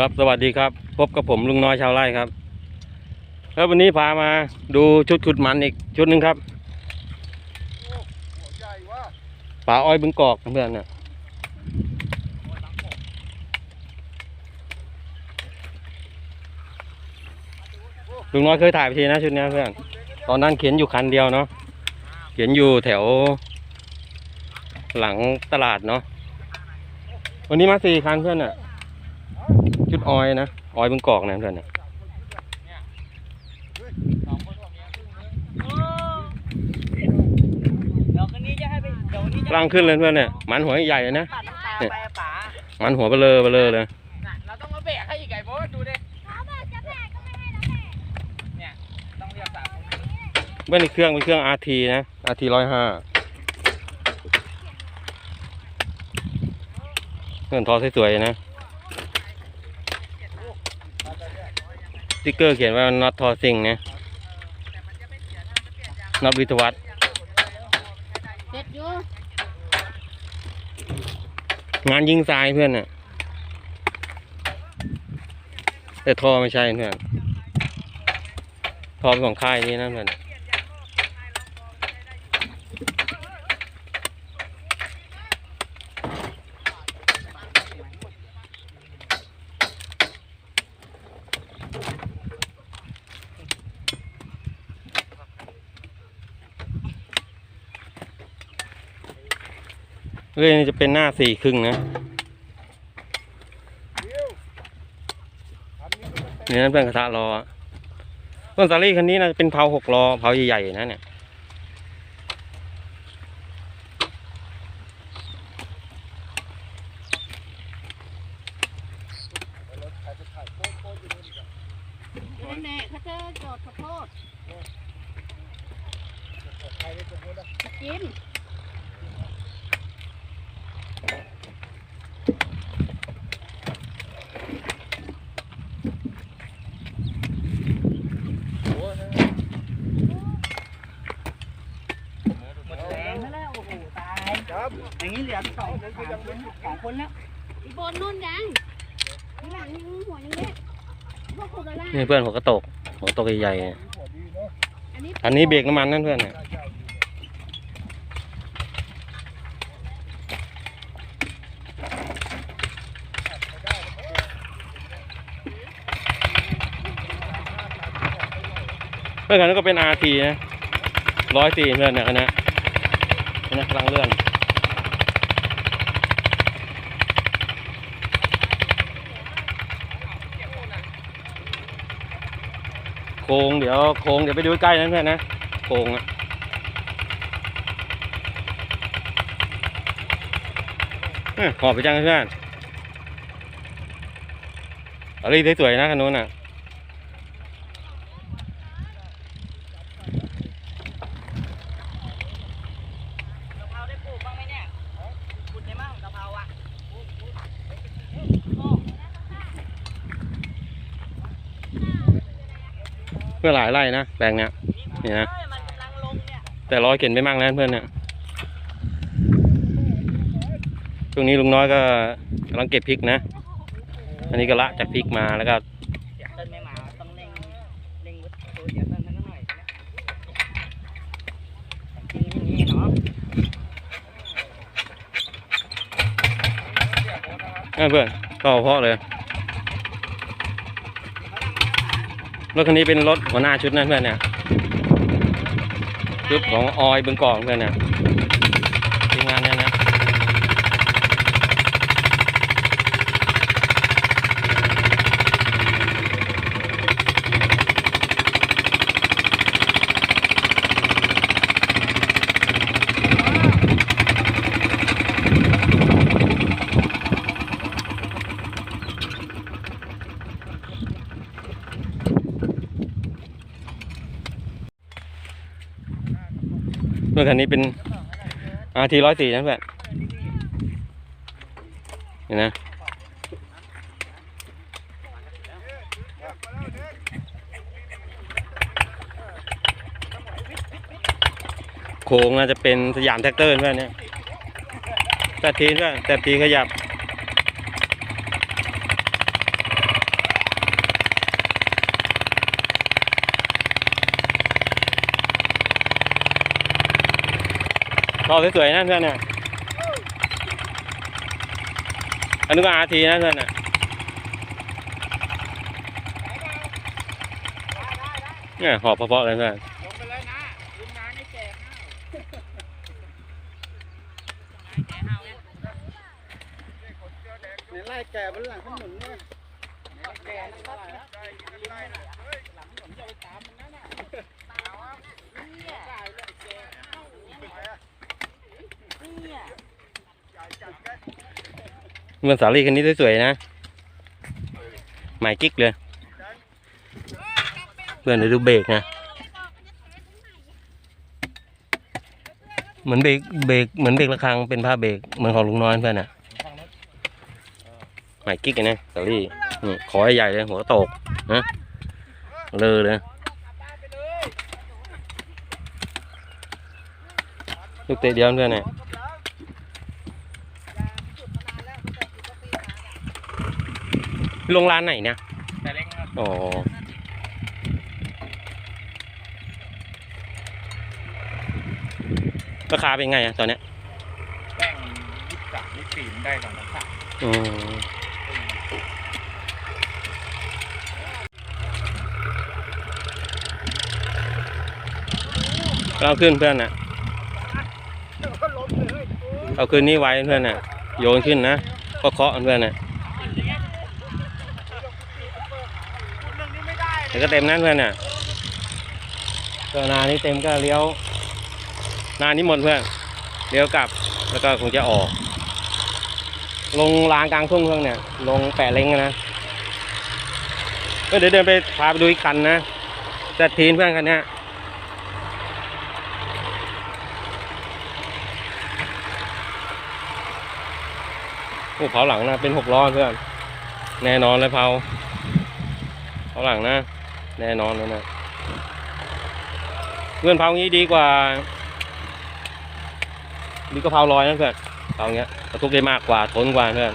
ครับสวัสดีครับ พบกับผมลุงน้อยชาวไร่ครับแล้ววันนี้พามาดูชุดขุดมันอีกชุดหนึ่งครับป่าอ้อยบึงกอกเพื่อนเนี่ยลุงน้อยเคยถ่ายไปทีนะชุดนี้เพื่อนตอนนั้นเขียนอยู่คันเดียวเนาะเขียนอยู่แถว หลังตลาดเนาะวันนี้มาสี่คันเพื่อนน่ะ ชุดออยนะออยบึงกอกนะเพื่อนน่ะเดี๋ยวคืนนี้จะให้ไปเดี๋ยววันนี้จะกำลังขึ้นเลยเพื่อนเนี่ยมันหัวใหญ่เลยนะตัดน้ำตาไปอะป๋ามันหัวเบลอเบลอเลยน่ะเราต้องมาแบกให้อีกไก่โบ๊ทดูดิเนี่ยต้องเรียกสามคนไม่ใช่เครื่องเป็นเครื่อง RT นะ RT ร้อยห้าเพื่อนทอสวยๆนะ ติ๊กเกอร์เขียนว่า not ทอซิงนะน็อตวิทยวัฒน์เด็ดอยู่งานยิงทรายเพื่อนน่ะ แต่ทอไม่ใช่เพื่อนทอเป็นของค่ายนี้นะเพื่อน เรื่องนี้จะเป็นหน้าสี่ครึ่งนะเดี๋ยวอันนี้ก็จะนี่นั่นเพื่อนกระทะรออต้นสาลี่คันนี้นะเป็นเผาหกล้อเผาใหญ่ๆนะเนี่ยรถใครไปถ่ายโค้ดโค้ดอยู่นู่นอีกอะเดี๋ยวแน่เขาจะจอดข้าวโพด ใครไปตรงนู้นอะ กิน โอ้ยนะ หมดแรงแล้วโอ้โหตาย ครับ อย่างนี้เหลือสองสามคนสองคนแล้วอีบนนู่นยังข้างหลังยังหัวยังเล็กพวกคุณอะไรนี่เพื่อนหัวกระตกหัวกระตกใหญ่ๆเนี่ยหัวดีเนาะอันนี้อันนี้เบรกน้ำมันนั่นเพื่อนเนี่ยได้เจ้าดีเลยเพื่อนคันนั้นก็เป็น RT นะร้อยสี่เพื่อนเนี่ยคันนี้คันนี้กำลังเลื่อน โค้งเดี๋ยวโค้งเดี๋ยวไปดูใกล้ๆนั้นเพื่อนนะโค้งอะเอ้ยหอบไปจังเพื่อนอะไรสวยๆนะคันนู้นน่ะกะเพราได้ปลูกบ้างไหมเนี่ยปลูกได้มั่งกะเพราอะ เพื่อหลายไร่นะแปลงเนี้ยนี่นะเฮ้ยนกำลังลงเนี่ยแต่ร้อยเข็นไปมั่งแล้วเพื่อนเนี่ยช่วงนี้ลุงน้อยก็กำลังเก็บพริกนะ อันนี้ก็ละจากพริกมาแล้วก็เสียเต้นไม่มาต้องเร่งเร่งวุฒิตัวเสียเต้นสักหน่อนก่ออเพื่อนก็เพาะเลย รถคันนี้เป็นรถหัวหน้าชุดนะเพื่อนเนี่ยชุดของออยบึงกอกเพื่อนเนี่ยทีมงานเนี่ยนะ รถคันนี้เป็น RT ร้อยสี่นะเพื่อนเห็นนะโค้งน่าจะเป็นสยามแท็กเตอร์เพื่อนเนี่ยแต่ทีเพื่อนแต่ทีขยับ ท่อสวยๆนะเพื่อนเนี่ยอันนี้ก็อาทีนะเพื่อนน่ะเนี่ยหอบเพาะๆเลยเพื่อนลงไปเลยนะลุงนานี่แจกห้าวแจกห้าวเนี่ยเนี่ยไล่แก่บนหลังถนนเนี่ยแจกนะครับหลังผมจะไปตามมันนั่นน่ะเนี่ยเนี่ย เมืองสาลีคันนี้สวยๆนะ หมายกิ๊กเลย เพื่อนเดี๋ยวดูเบรกนะ เหมือนเบรกเบรกเหมือนเบรกระฆังเป็นผ้าเบรกเหมือนของลุงน้อยเพื่อนน่ะ หมายกิ๊กนะสาลีนี่ขอให้ใหญ่เลยหัวโตกนะเลอเลยลูกเตะเดียวเพื่อนเนี่ย ลงร้านไหนเนี่ยแต่เล็กครับอ๋อราคาเป็นไงอะตอนเนี้ยแป้งยี่สิบสามยี่สิบสี่มันได้สองพันสามอืมเอาขึ้นเพื่อนน่ะเอาขึ้นนี่ไว้เพื่อนน่ะโยนขึ้นนะก็เคาะเพื่อนน่ะ ดี๋ยวก็เต็มนั่นเพื่อนน่ะก็นานี้เต็มก็เลี้ยว นานี้หมดเพื่อน เลี้ยวกลับ แล้วก็คงจะออก ลงรางกลางทุ่งเพื่อนเนี่ย ลงแปะเล้งนะก็เดี๋ยวเดินไปพาไปดูอีกคันนะจะทีนเพื่อนคันนี้ยโอ้เผาหลังนะเป็นหกล้อเพื่อน แน่นอนเลยเผาเผาหลังนะ แน่นอนเลยนะเพื่อนเผางี้ดีกว่าดีก็เผาลอยนะเพื่อนเผาเงี้ยบรรทุกได้มากกว่าทนกว่าเพื่อน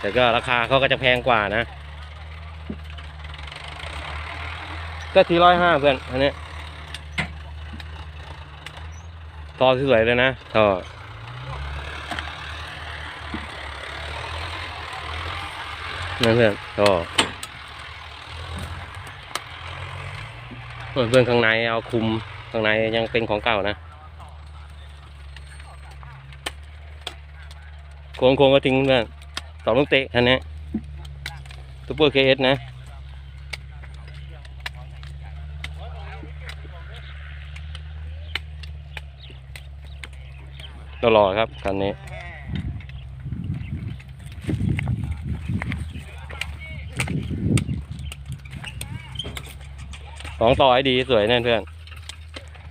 แต่ก็ราคาเขาก็จะแพงกว่านะก็ทีร้อยห้าเพื่อนอันนี้ต่อสวยเลยนะต่อนั่นเพื่อนต่อ เพื่อนข้างในเอาคุมข้างในยังเป็นของเก่านะโค้งโค้งก็ทิ้งเพื่อนสองลูกเตะคันนี้ซูเปอร์เคเอสนะตลอดครับคันนี้ สองต่อให้ดีสวยแน่เพื่อน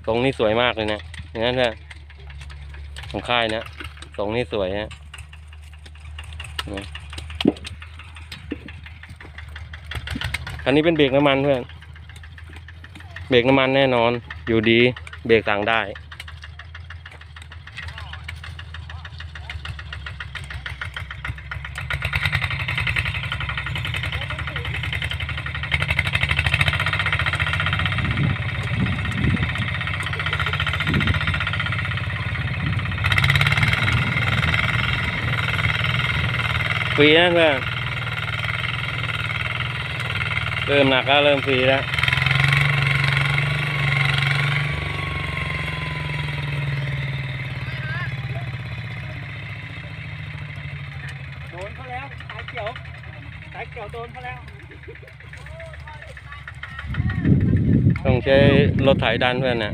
ตรงนี้สวยมากเลยนะอย่างนั้นเพื่อนของค่ายนะตรงนี้สวยฮะคันนี้เป็นเบรกน้ำมันเพื่อน เบรกน้ำมันแน่นอน อยู่ดี เบรกต่างได้ ฟรีนะเพื่อนเริ่มหนักแล้วเริ่มฟรีแล้วโดนเขาแล้วสายเขียวสายเขียวโดนเขาแล้ว ต้องใช้รถไถดันเพื่อนนะ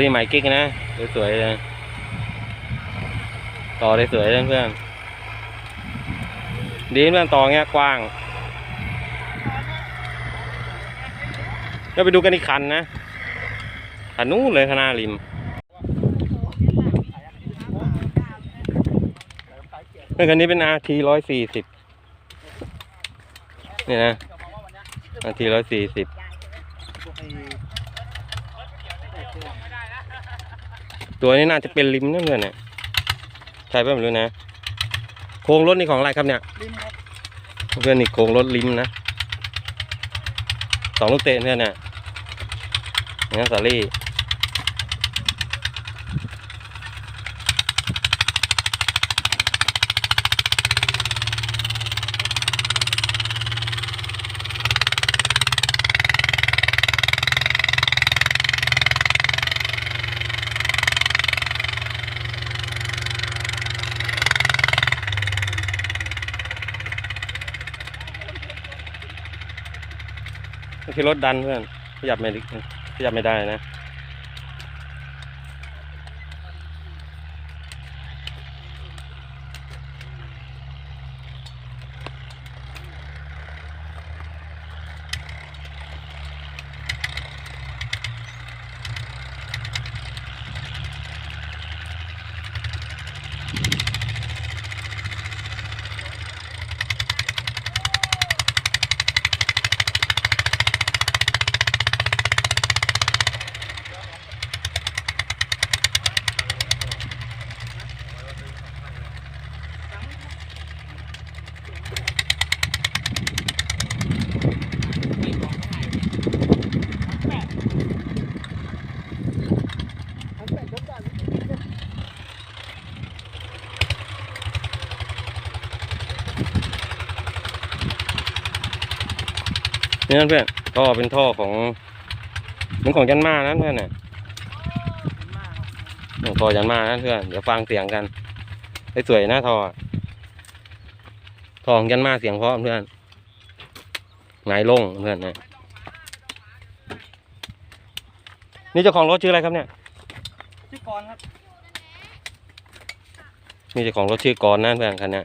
รีใหม่กิ๊กนะ สวยๆเลย ต่อได้สวยเพื่อนดีเพื่อนต่อเงี้ยกว้างก็ไปดูกันอีกคันนะคันนู้นเลยข้างหน้าริมเรื่องคันนี้เป็น RT ร้อยสี่สิบนี่นะ RT ร้อยสี่สิบ ตัวนี้น่าจะเป็นริมนั่นเลยเนี่ยใช่ป่ะไม่รู้นะ โครงรถนี่ของอะไรครับเนี่ยริมครับเพื่อนนี่โครงรถริมนะสองลูกเตะเพื่อนเนี่ยนี่สาลี่ ที่รถดันเพื่อนขยับไม่ขยับไม่ได้นะ นี่นั่นเพื่อนท่อเป็นท่อของเหมือนของยันมานั่นเพื่อนเนี่ยท่อยันมานั่นเพื่อนเดี๋ยวฟังเสียงกันได้สวยนะท่ออะท่อของยันมาเสียงเพราะเพื่อนไงายลงเพื่อนเนี่ยนี่เจ้าของรถชื่ออะไรครับเนี่ยชื่อกรครับนี่เจ้าของรถชื่อกรนั่นเพื่อนคันเนี้ย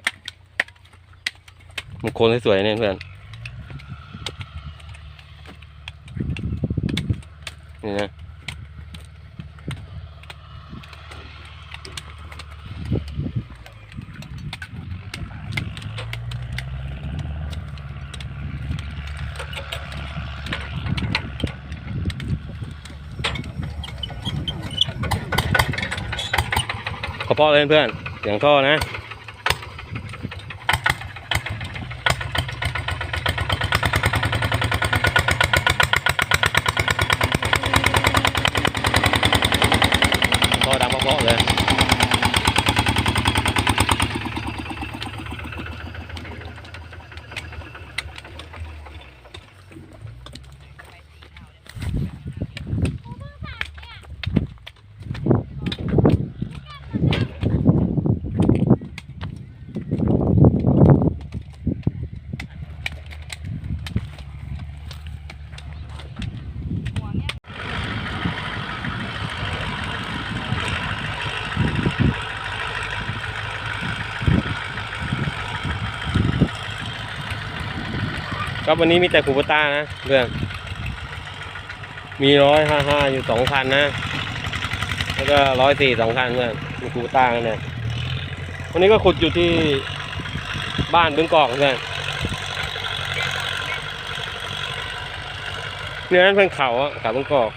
มันโคนสวยๆเนี่ยเพื่อน นี่นะขอพ่อเลยเพื่อนเสียงท่อนะ ครับวันนี้มีแต่คูปต้านะเพื่อนมีร้อยห้าห้าอยู่สองคันนะ แล้วก็ร้อยสี่สองคันเพื่อนมีคูปต้ากันเนี่ยวันนี้ก็ขุดอยู่ที่บ้านบึงกอกเพื่อนเนี่ยนั่นเพื่อนเขาอะเขาบึงกอก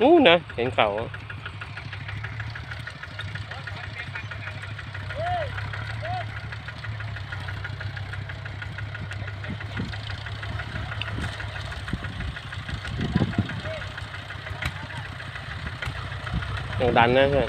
นู้นนะเห็นเขาอะ ดันนะเพื่อน